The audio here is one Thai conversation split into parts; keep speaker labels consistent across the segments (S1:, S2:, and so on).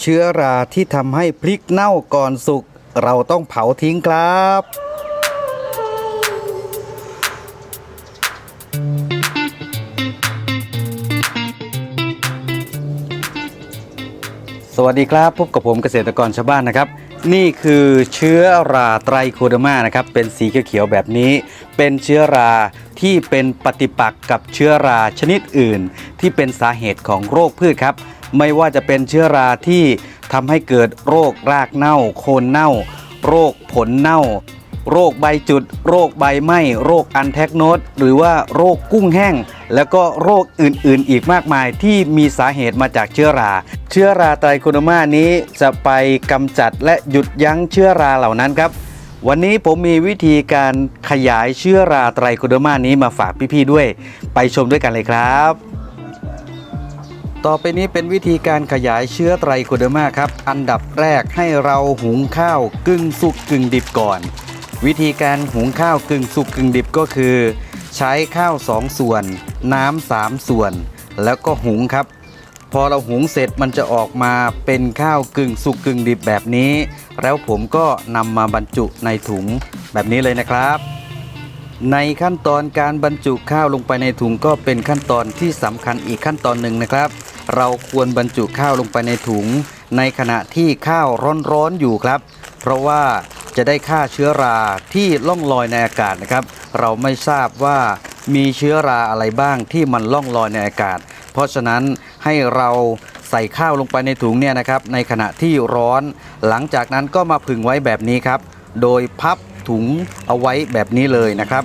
S1: เชื้อราที่ทำให้พริกเน่าก่อนสุก เราต้องเผาทิ้งครับ สวัสดีครับ พบกับผมเกษตรกรชาวบ้านนะครับ นี่คือเชื้อราไตรโคเดมานะครับ เป็นสีเขียวๆแบบนี้ เป็นเชื้อราที่เป็นปฏิปักษ์กับเชื้อราชนิดอื่น ที่เป็นสาเหตุของโรคพืชครับ ไม่ว่าจะเป็นเชื้อราที่ทำให้เกิดโรครากเน่า โคนเน่า โรคผลเน่า โรคใบจุด โรคใบไหม้โรคอันแทกโนดหรือว่าโรคกุ้งแห้ง แล้วก็โรคอื่นๆ อีกมากมายที่มีสาเหตุมาจากเชื้อรา เชื้อราไตรโคโดมานี้จะไปกำจัดและหยุดยั้งเชื้อราเหล่านั้นครับวันนี้ผมมีวิธีการขยายเชื้อราไตรโคโดมานี้มาฝากพี่ ๆ ด้วย ไปชมด้วยกันเลยครับ ต่อไปนี้เป็นวิธีการขยายเชื้อไตรโคเดอร์มาครับ อันดับแรกให้เราหุงข้าวกึ่งสุกกึ่งดิบก่อน วิธีการหุงข้าวกึ่งสุกกึ่งดิบก็คือ ใช้ข้าว 2 ส่วน น้ำสามส่วน แล้วก็หุงครับ พอเราหุงเสร็จมันจะออกมาเป็นข้าวกึ่งสุกกึ่งดิบแบบนี้ แล้วผมก็นำมาบรรจุในถุงแบบนี้เลยนะครับในขั้นตอนการบรรจุข้าวลงไปในถุงก็เป็นขั้นตอนที่สำคัญอีกขั้นตอนหนึ่งนะครับ เราควรบรรจุข้าวลงไปในถุง ในขณะที่ข้าวร้อนๆอยู่ครับ เพราะว่าจะได้ฆ่าเชื้อราที่ล่องลอยในอากาศนะครับ เราไม่ทราบว่ามีเชื้อราอะไรบ้างที่มันล่องลอยในอากาศ เพราะฉะนั้นให้เราใส่ข้าวลงไปในถุงเนี่ยนะครับ ในขณะที่ร้อน หลังจากนั้นก็มาผึ่งไว้แบบนี้ครับ โดยพับถุงเอาไว้แบบนี้เลยนะครับ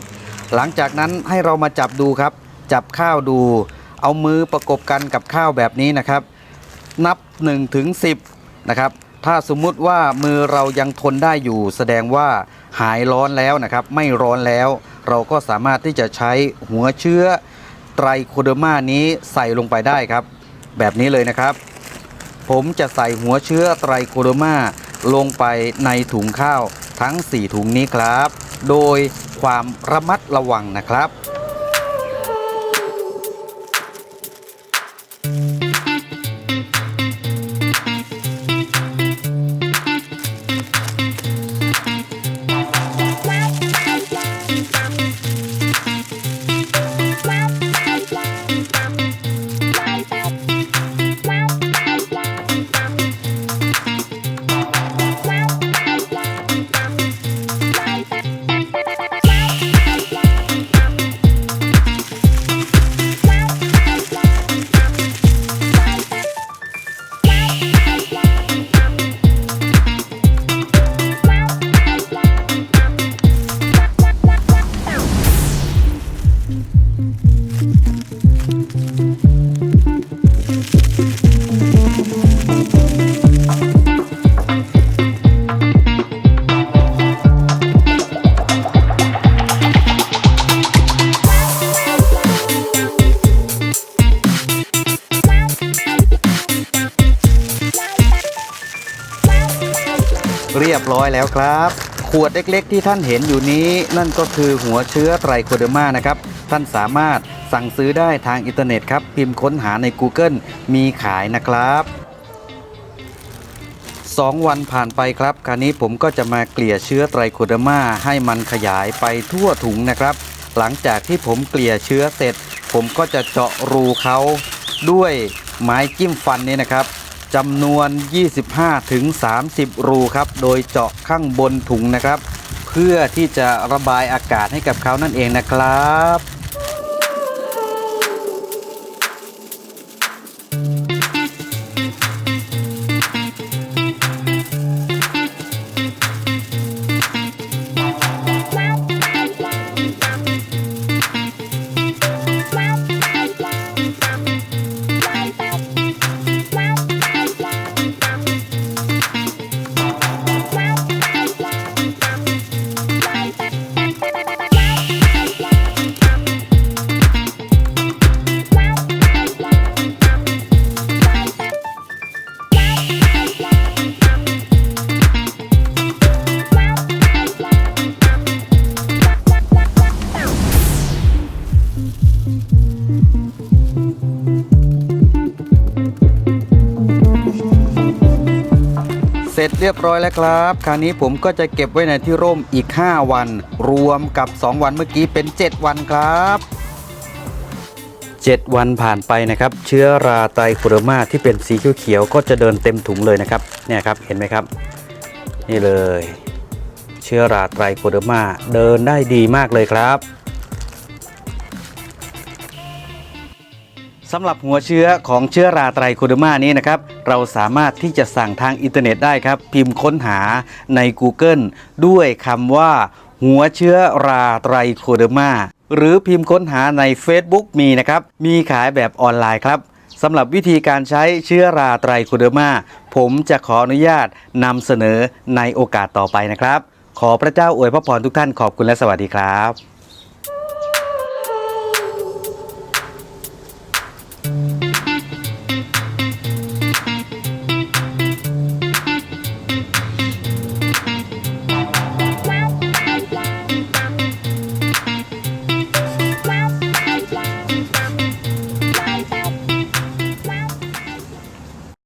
S1: หลังจากนั้นให้เรามาจับดูครับ จับข้าวดู เอามือประกบกันกับข้าวแบบนี้นะครับ นับ1ถึง10นะครับถ้าสมมุติว่ามือเรายังทนได้อยู่ แสดงว่าหายร้อนแล้วนะครับ ไม่ร้อนแล้ว เราก็สามารถที่จะใช้หัวเชื้อไตรโคเดอร์มานี้ใส่ลงไปได้ครับ แบบนี้เลยนะครับ ผมจะใส่หัวเชื้อไตรโคโดมาลงไปในถุงข้าวทั้ง 4 ถุงนี้ครับ โดยความระมัดระวังนะครับ เรียบร้อยแล้วครับ ขวดเล็กๆ ที่ท่านเห็นอยู่นี้ นั่นก็คือหัวเชื้อไตรโคเดอร์มานะครับ ท่านสามารถสั่งซื้อได้ทางอินเทอร์เน็ตครับ พิมพ์ค้นหาใน Google มีขายนะครับ2 วันผ่านไปครับ คราวนี้ผมก็จะมาเกลี่ยเชื้อไตรโคเดอร์มาให้มันขยายไปทั่วถุงนะครับ หลังจากที่ผมเกลี่ยเชื้อเสร็จ ผมก็จะเจาะรูเขาด้วยไม้จิ้มฟันนี้นะครับ จำนวน 25ถึง30รูครับ โดยเจาะข้างบนถุงนะครับ เพื่อที่จะระบายอากาศให้กับเขานั่นเองนะครับ เสร็จเรียบร้อยแล้วครับ คราวนี้ผมก็จะเก็บไว้ในที่ร่มอีก 5 วัน รวมกับ 2 วันเมื่อกี้เป็น 7 วันครับ 7 วันผ่านไปนะครับ เชื้อราไตโคเดอร์มาที่เป็นสีเขียวๆก็จะเดินเต็มถุงเลยนะครับ เนี่ยครับเห็นไหมครับ นี่เลย เชื้อราไตโคเดอร์มาเดินได้ดีมากเลยครับ สำหรับหัวเชื้อของเชื้อราไตรโคเดอร์มานี้นะครับ เราสามารถที่จะสั่งทางอินเทอร์เน็ตได้ครับ พิมพ์ค้นหาใน Google ด้วยคำว่า หัวเชื้อราไตรโคเดอร์มาหรือพิมพ์ค้นหาใน Facebook มีนะครับ มีขายแบบออนไลน์ครับสำหรับวิธีการใช้เชื้อราไตรโคเดอร์มาผมจะขออนุญาตนำเสนอในโอกาสต่อไปนะครับ ขอพระเจ้าอวยพระพรทุกท่านขอบคุณและสวัสดีครับ